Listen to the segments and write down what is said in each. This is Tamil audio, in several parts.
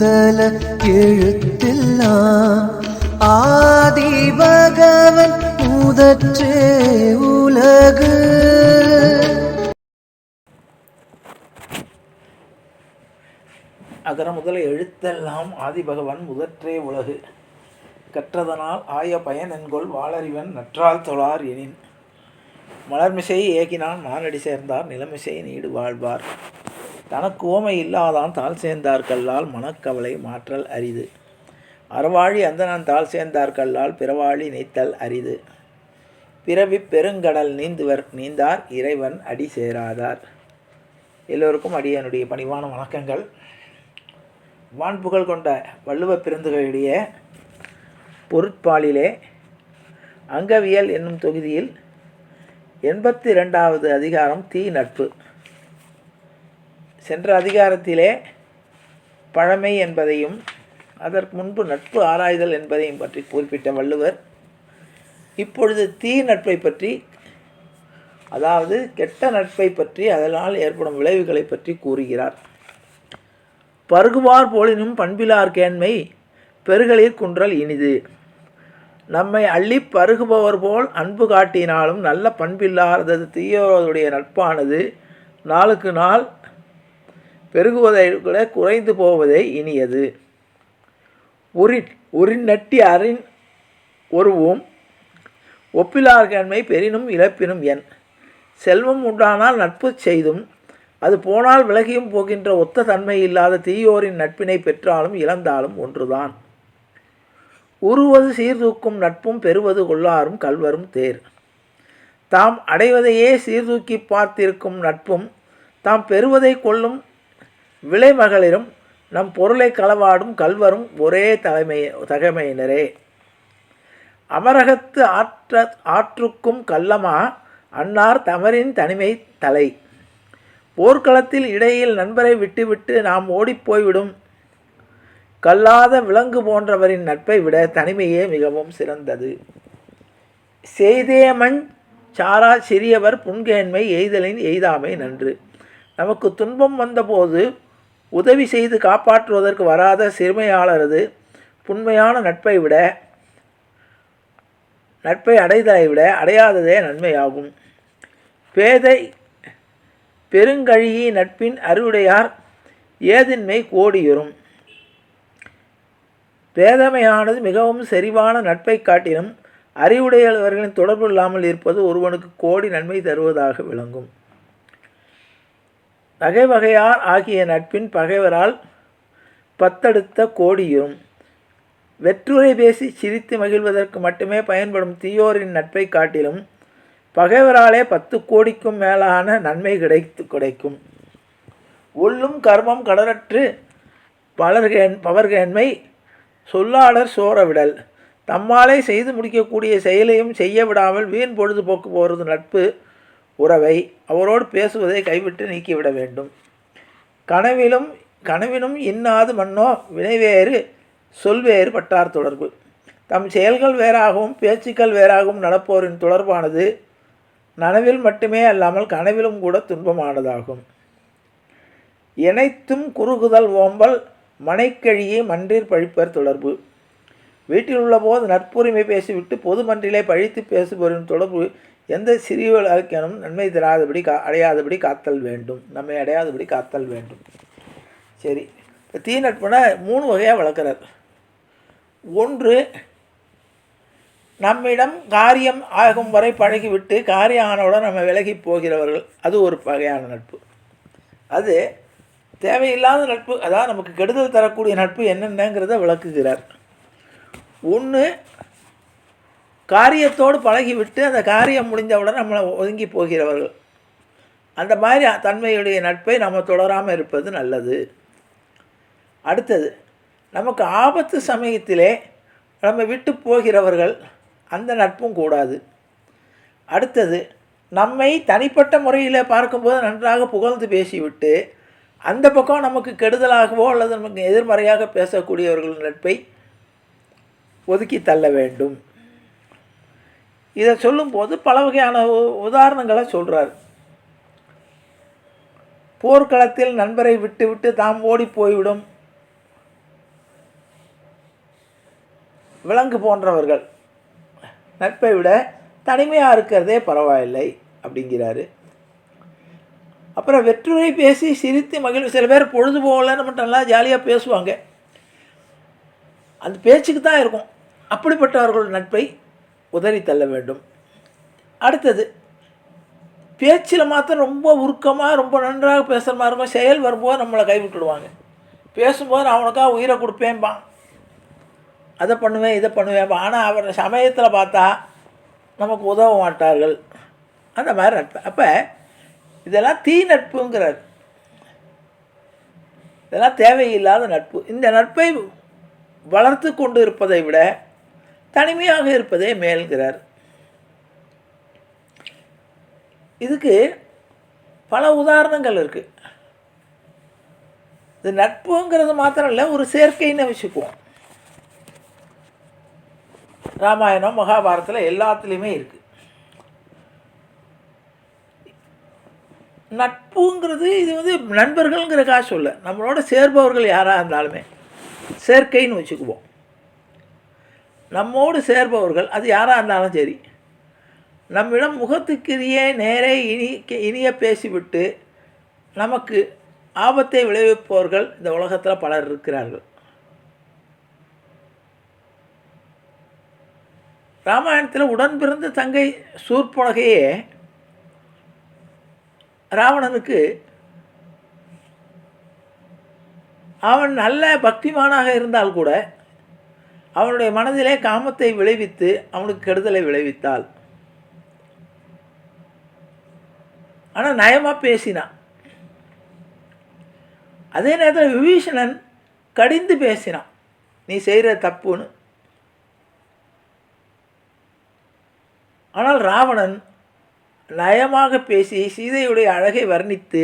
முதல எழுத்தெல்லாம் ஆதி பகவன் முதற்றே உலகு. அகர முதல எழுத்தெல்லாம் ஆதிபகவன் முதற்றே உலகு. கற்றதனால் ஆய பயன் என்கொள் வாளறிவன் நற்றால் தொழார் எனின். மலர்மிசை ஏகினான் மானடி சேர்ந்தார் நிலமிசை நீடு வாழ்வார். தனக்கு ஓமை இல்லாதான் தாழ் சேர்ந்தார்கல்லால் மனக்கவலை மாற்றல் அரிது. அறவாழி அந்தணன் தாழ் சேர்ந்தார்கல்லால் பிறவாழி நீத்தல் அரிது. பிறவிப் பெருங்கடல் நீந்துவர் நீந்தார் இறைவன் அடி சேராதார். எல்லோருக்கும் அடியனுடைய பணிவான வணக்கங்கள். வான்புகழ் கொண்ட வள்ளுவ பிறந்துகளுடைய பொருட்பாலிலே அங்கவியல் என்னும் தொகுதியில் எண்பத்தி ரெண்டாவது அதிகாரம் தீ நட்பு. சென்ற அதிகாரத்திலே பழமை என்பதையும் அதற்கு முன்பு நட்பு ஆராய்தல் என்பதையும் பற்றி குறிப்பிட்ட வள்ளுவர் இப்பொழுது தீ நட்பை பற்றி அதாவது கெட்ட நட்பை பற்றி அதனால் ஏற்படும் விளைவுகளை பற்றி கூறுகிறார். பருகுவார் போலினும் பண்பிலார் கேண்மை பெருகளிற் குன்றல் இனிது. நம்மை அள்ளி பருகுபவர் போல் அன்பு காட்டினாலும் நல்ல பண்பில்லாதது தீயோருடைய நட்பானது நாளுக்கு நாள் பெருகுவதை விட குறைந்து போவதே இனியது. உரி உரின் நட்டி அறின் ஒருவும் ஒப்பிலார்கன்மை பெரினும் இழப்பினும் என். செல்வம் உண்டானால் நட்பு செய்தும் அது போனால் விலகியும் போகின்ற ஒத்த தன்மை இல்லாத தீயோரின் நட்பினை பெற்றாலும் இழந்தாலும் ஒன்றுதான். உருவது சீர்தூக்கும் நட்பும் பெறுவது கொள்ளாரும் கல்வரும் தேர். தாம் அடைவதையே சீர்தூக்கி பார்த்திருக்கும் நட்பும் தாம் பெறுவதை கொள்ளும் விலைமகளிரும் நம் பொருளை களவாடும் கல்வரும் ஒரே தலைமை தகமையினரே. அமரகத்து ஆற்ற ஆற்றுக்கும் கல்லமா அன்னார் தமரின் தனிமை தலை. போர்க்களத்தில் இடையில் நண்பரை விட்டுவிட்டு நாம் ஓடிப்போய்விடும் கல்லாத விலங்கு போன்றவரின் நட்பை விட தனிமையே மிகவும் சிறந்தது. செய்தேமண் சாரா சிறியவர் புன்கேண்மை எய்தலின் எய்தாமை நன்று. நமக்கு துன்பம் வந்தபோது உதவி செய்து காப்பாற்றுவதற்கு வராத சிறுமையாளரது புண்மையான நட்பை விட நட்பை அடைதலை விட அடையாததே நன்மையாகும். பேதை பெருங்கழியி நட்பின் அறுவுடையார் ஏதின்மை கோடியுறும் பேதமையானது மிகவும் செறிவான நட்பை காட்டிலும் அறிவுடையவர்களின் தொடர்பு இல்லாமல் இருப்பது ஒருவனுக்கு கோடி நன்மை தருவதாக விளங்கும். வகை வகையார் ஆகிய நட்பின் பகைவரால் பத்தடுத்த கோடியும் வெற்றுரை பேசி சிரித்து மகிழ்வதற்கு மட்டுமே பயன்படும் தீயோரின் நட்பை காட்டிலும் பகைவராலே பத்து கோடிக்கும் மேலான நன்மை கிடைத்து கிடைக்கும். உள்ளும் கர்மம் கடலற்று பலர்கேன் பவர்கேண்மை சொல்லாளர் சோரவிடல். தம்மாலே செய்து முடிக்கக்கூடிய செயலையும் செய்ய விடாமல் வீண் பொழுதுபோக்கு போகிறது நட்பு. உறவை அவரோடு பேசுவதை கைவிட்டு நீக்கிவிட வேண்டும். கனவிலும் கனவினும் இன்னாது மன்னோ வினைவேறு சொல்வேறு பட்டார் தொடர்பு. தம் செயல்கள் வேறாகவும் பேச்சுக்கள் வேறாகவும் நடப்போரின் தொடர்பானது நனவில் மட்டுமே அல்லாமல் கனவிலும் கூட துன்பமானதாகும். இணைத்தும் குறுகுதல் ஓம்பல் மனைக்கழியே மன்றிற் பழிப்பர் தொடர்பு. வீட்டில் உள்ளபோது நட்புரிமை பேசிவிட்டு பொது மன்றிலே பழித்து பேசுபவரின் தொடர்பு எந்த சிறியவர்களுக்கெனும் நன்மை தராதபடி கா அடையாதபடி காத்தல் வேண்டும். நம்மை அடையாதபடி காத்தல் வேண்டும். சரி. இப்போ தீ நட்புனா மூணு வகையாக வளர்க்குறார். ஒன்று நம்மிடம் காரியம் ஆகும் வரை பழகிவிட்டு காரியம் ஆனவுடன் நம்ம விலகி போகிறவர்கள். அது ஒரு வகையான நட்பு. அது தேவையில்லாத நட்பு. அதாவது நமக்கு கெடுதல் தரக்கூடிய நட்பு என்னென்னங்கிறத விளக்குகிறார். ஒன்று காரியத்தோடு பழகிவிட்டு அந்த காரியம் முடிந்தவுடன் நம்மளை ஒதுங்கி போகிறவர்கள். அந்த மாதிரி தன்மையுடைய நட்பை நம்ம தொடராமல் இருப்பது நல்லது. அடுத்தது நமக்கு ஆபத்து சமயத்திலே நம்ம விட்டு போகிறவர்கள் அந்த நட்பும் கூடாது. அடுத்தது நம்மை தனிப்பட்ட முறையில் பார்க்கும்போது நன்றாக புகழ்ந்து பேசிவிட்டு அந்த பக்கம் நமக்கு கெடுதலாகவோ அல்லது நமக்கு எதிர்மறையாக பேசக்கூடியவர்கள் நட்பை ஒதுக்கி தள்ள வேண்டும். இதை சொல்லும்போது பல வகையான உ- உதாரணங்களை சொல்கிறார் போர்க்களத்தில் நண்பரை விட்டுவிட்டு தாம் ஓடி போய்விடும். விலங்கு போன்றவர்கள். நட்பை விட தனிமையாக இருக்கிறதே பரவாயில்லை அப்படிங்கிறாரு. அப்புறம் வெற்றுரை பேசி சிரித்து மகிழ்வு. சில பேர் பொழுது போகலன்னு மட்டும் நல்லா ஜாலியாக பேசுவாங்க. அந்த பேச்சுக்கு தான் இருக்கும். அப்படிப்பட்டவர்கள் நட்பை உதறி தள்ள வேண்டும். அடுத்தது பேச்சில் மாத்திரம் ரொம்ப உருக்கமாக ரொம்ப நன்றாக பேசுகிற மாதிரி இருக்கும் செயல் வரும்போது நம்மளை கைவிட்டுடுவாங்க. பேசும்போது நான் அவனுக்காக உயிரை கொடுப்பேன்பான் அதை பண்ணுவேன் இதை பண்ணுவேன் ஆனால் அவர் சமயத்தில் பார்த்தா நமக்கு உதவ மாட்டார்கள். அந்த மாதிரி நட்பு. அப்போ இதெல்லாம் தீ நட்புங்கிறார். இதெல்லாம் தேவையில்லாத நட்பு. இந்த நட்பை வளர்த்து கொண்டு இருப்பதை விட தனிமையாக இருப்பதே மேல்கிறார். இதுக்கு பல உதாரணங்கள் இருக்குது இது நட்புங்கிறது மாத்திரம் இல்லை ஒரு சேர்க்கைன்னு வச்சுக்குவோம். ராமாயணம் மகாபாரத்தில் எல்லாத்துலேயுமே இருக்குது நட்புங்கிறது இது வந்து நண்பர்கள்ங்கிற காசு இல்லை நம்மளோட சேர்பவர்கள் யாராக இருந்தாலுமே சேர்க்கைன்னு வச்சுக்குவோம். நம்மோடு சேர்பவர்கள் அது யாராக இருந்தாலும் சரி. நம்மிடம் முகத்துக்கிரியே நேரே இனி இனிய பேசிவிட்டு நமக்கு ஆபத்தை விளைவிப்பவர்கள் இந்த உலகத்தில் பலர் இருக்கிறார்கள். ராமாயணத்தில் உடன் பிறந்த தங்கை சூர்பனகையே ராவணனுக்கு அவன் நல்ல பக்திமானாக இருந்தால் கூட அவனுடைய மனதிலே காமத்தை விளைவித்து அவனுக்கு கெடுதலை விளைவித்தாள். ஆனால் நயமாக பேசினான் அதே நேரத்தில் விபீஷணன் கடிந்து பேசினான் நீ செய்கிற தப்புன்னு. ஆனால் ராவணன் நயமாக பேசி சீதையுடைய அழகை வர்ணித்து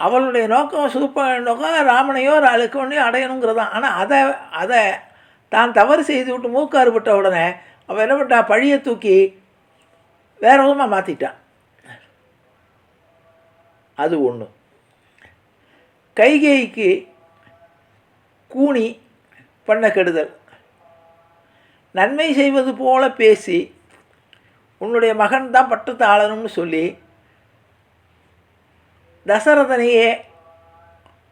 அவளுடைய நோக்கம் சூப்ப நோக்கம் ராமனையோ லக்ஷ்மணையோ அடையணுங்கிறதான். ஆனால் அதை அதை தான் தவறு செய்து விட்டு மூக்காறுபட்ட உடனே அவள் என்ன பண்ணிட்டா பழியை தூக்கி வேற விதமாக மாற்றிட்டான் அது ஒன்று கைகேய்க்கு கூனி பண்ண கெடுதல். நன்மை செய்வது போல பேசி உன்னுடைய மகன் தான் பட்டத்து ஆளணும்னு சொல்லி தசரதனையே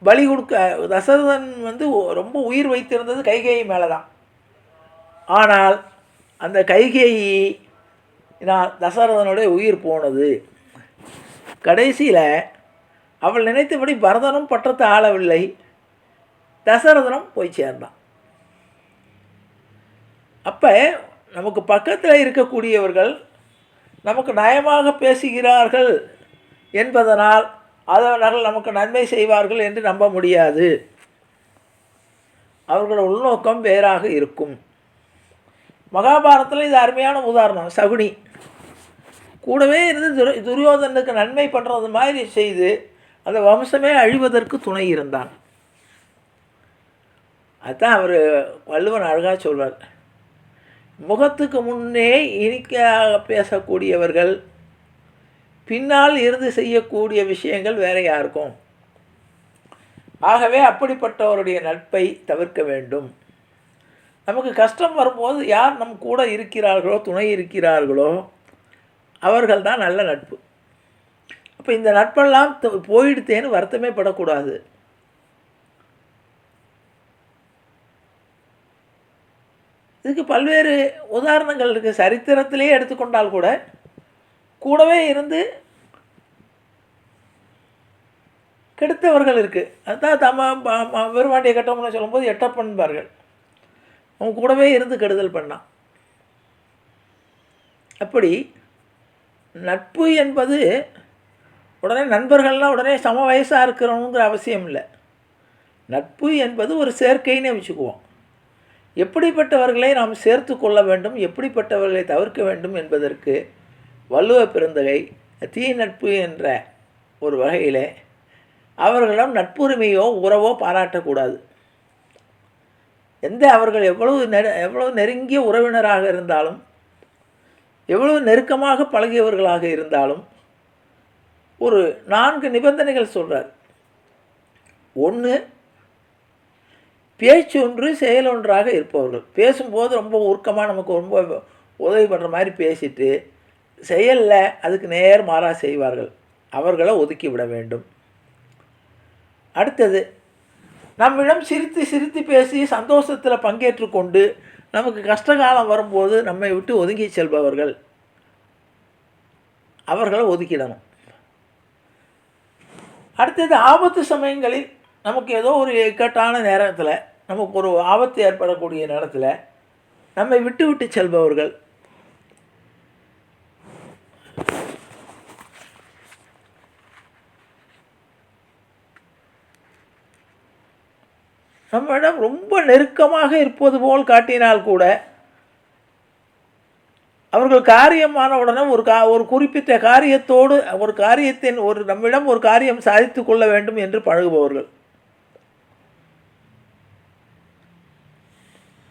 பலி கொடுக்க தசரதன் வந்து ரொம்ப உயிர் வைத்திருந்தது கைகேயி மேலே தான் ஆனால் அந்த கைகேயி நான் தசரதனுடைய உயிர் போனது. கடைசியில் அவள் நினைத்தபடி பரதனும் பட்டத்தை ஆளவில்லை. தசரதனும் போய் சேர்ந்தான். அப்போ நமக்கு பக்கத்தில் இருக்கக்கூடியவர்கள் நமக்கு நயமாக பேசுகிறார்கள் என்பதனால் அவர்கள் நமக்கு நன்மை செய்வார்கள் என்று நம்ப முடியாது. அவர்களோட உள்நோக்கம் வேறாக இருக்கும். மகாபாரதத்தில் இது அருமையான உதாரணம். சகுனி. கூடவே இருந்து துரு துரியோதனுக்கு நன்மை பண்ணுறது மாதிரி செய்து அந்த வம்சமே அழிவதற்கு துணை இருந்தான். அதுதான் அவர் வள்ளுவன் அழகாக சொல்வார் முகத்துக்கு முன்னே இனிக்காக பேசக்கூடியவர்கள் பின்னால் இருந்து செய்யக்கூடிய விஷயங்கள் வேற யாருக்கும்? ஆகவே அப்படிப்பட்டவருடைய நட்பை தவிர்க்க வேண்டும். நமக்கு கஷ்டம் வரும்போது யார் நம் கூட இருக்கிறார்களோ துணை இருக்கிறார்களோ அவர்கள் தான் நல்ல நட்பு. அப்போ இந்த நட்பெல்லாம் த- போயிடுத்தேன்னு வருத்தமே படக்கூடாது. இதுக்கு பல்வேறு உதாரணங்கள் இருக்குது சரித்திரத்திலே எடுத்துக்கொண்டால் கூட கூடவே இருந்து கெடுத்தவர்கள் இருக்குது அதுதான் தம வெறுவாண்டிய கட்டம்னு சொல்லும்போது எட்டப்பண்பார்கள் அவன் கூடவே இருந்து கெடுதல் பண்ணான் அப்படி நட்பு என்பது உடனே நண்பர்கள்லாம் உடனே சம வயசாக இருக்கிறவங்கிற அவசியம் இல்லை. நட்பு என்பது ஒரு சேர்க்கைன்னு வச்சுக்குவோம். எப்படிப்பட்டவர்களை நாம் சேர்த்து கொள்ள வேண்டும்? எப்படிப்பட்டவர்களை தவிர்க்க வேண்டும் என்பதற்கு வள்ளுவ பெருந்தகை தீ நட்பு என்ற ஒரு வகையில் அவர்களிடம் நட்புரிமையோ உறவோ பாராட்டக்கூடாது. எந்த அவர்கள் எவ்வளவு நெரு எவ்வளவு நெருங்கிய உறவினராக இருந்தாலும் எவ்வளவு நெருக்கமாக பழகியவர்களாக இருந்தாலும் ஒரு நான்கு நிபந்தனைகள் சொல்கிறார் ஒன்று பேச்சு ஒன்று செயல் ஒன்றாக இருப்பவர்கள். பேசும்போது ரொம்ப உருக்கமாக நமக்கு ரொம்ப உதவி பண்ணுற மாதிரி பேசிட்டு செயலில் அதுக்கு நேர் மாறாக செய்வார்கள். அவர்களை ஒதுக்கி விட வேண்டும். அடுத்தது நம்மிடம் சிரித்து சிரித்து பேசி சந்தோஷத்தில் பங்கேற்று கொண்டு நமக்கு கஷ்டகாலம் வரும்போது நம்மை விட்டு ஒதுங்கி செல்பவர்கள் அவர்களை ஒதுக்கிடணும். அடுத்தது ஆபத்து சமயங்களில் நமக்கு ஏதோ ஒரு இக்கட்டான நேரத்தில் நமக்கு ஒரு ஆபத்து ஏற்படக்கூடிய நேரத்தில் நம்மை விட்டு விட்டு செல்பவர்கள் நம்மிடம் ரொம்ப நெருக்கமாக இருப்பது போல் காட்டினால் கூட அவர்கள் காரியமான உடனே ஒரு கா ஒரு குறிப்பிட்ட காரியத்தோடு ஒரு காரியத்தின் ஒரு நம்மிடம் ஒரு காரியம் சாதித்து கொள்ள வேண்டும் என்று பழகுபவர்கள்.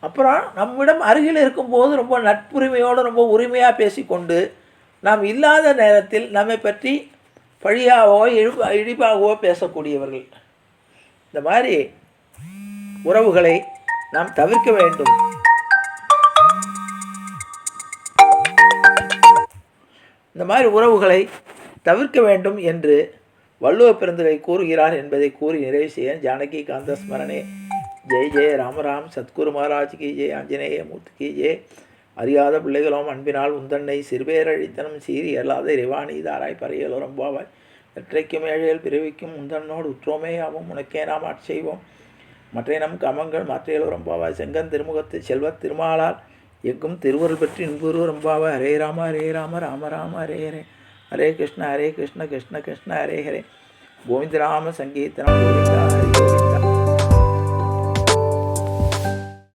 அப்புறம் நம்மிடம் அருகில் இருக்கும்போது ரொம்ப நட்புரிமையோடு ரொம்ப உரிமையாக பேசிக்கொண்டு நாம் இல்லாத நேரத்தில் நம்மை பற்றி பழியாகவோ இழிபா பேசக்கூடியவர்கள். இந்த மாதிரி உறவுகளை நாம் தவிர்க்க வேண்டும். இந்த மாதிரி உறவுகளை தவிர்க்க வேண்டும் என்று வள்ளுவ பிறந்தவை கூறுகிறார் என்பதை கூறி நிறைவு செய்ய ஜானகி காந்த ஸ்மரணே ஜெய் ஜெய ராமராம் சத்குரு மகாராஜ் கி ஜெய். ஆஞ்சநேய மூர்த்தி கி ஜெய். அறியாத பிள்ளைகளும் அன்பினால் உந்தன்னை சிறுபேரழித்தனம் சீரி அல்லாத இறைவாணி தாராய் பறையலோ ரொம்பாவாய் வெற்றைக்கும் ஏழையில் பிறவிக்கும் உந்தன்னோடு உற்றோமே ஆகும் உனக்கே நாம் ஆட்செய்வோம் செய்வோம். நம் கமங்கள் மற்றையலோ ரொம்பாவாய் செங்கன் திருமுகத்து செல்வத் திருமாலால் எங்கும் திருவருள் பற்றி இன்புரு ரொம்பாவாய் ஹரே ராம ஹரே ராம ராம ராம ஹரே ஹரே. ஹரே கிருஷ்ண ஹரே கிருஷ்ண கிருஷ்ண கிருஷ்ண ஹரே ஹரே. கோவிந்த ராம சங்கீர்த்தனம் கோவிந்தா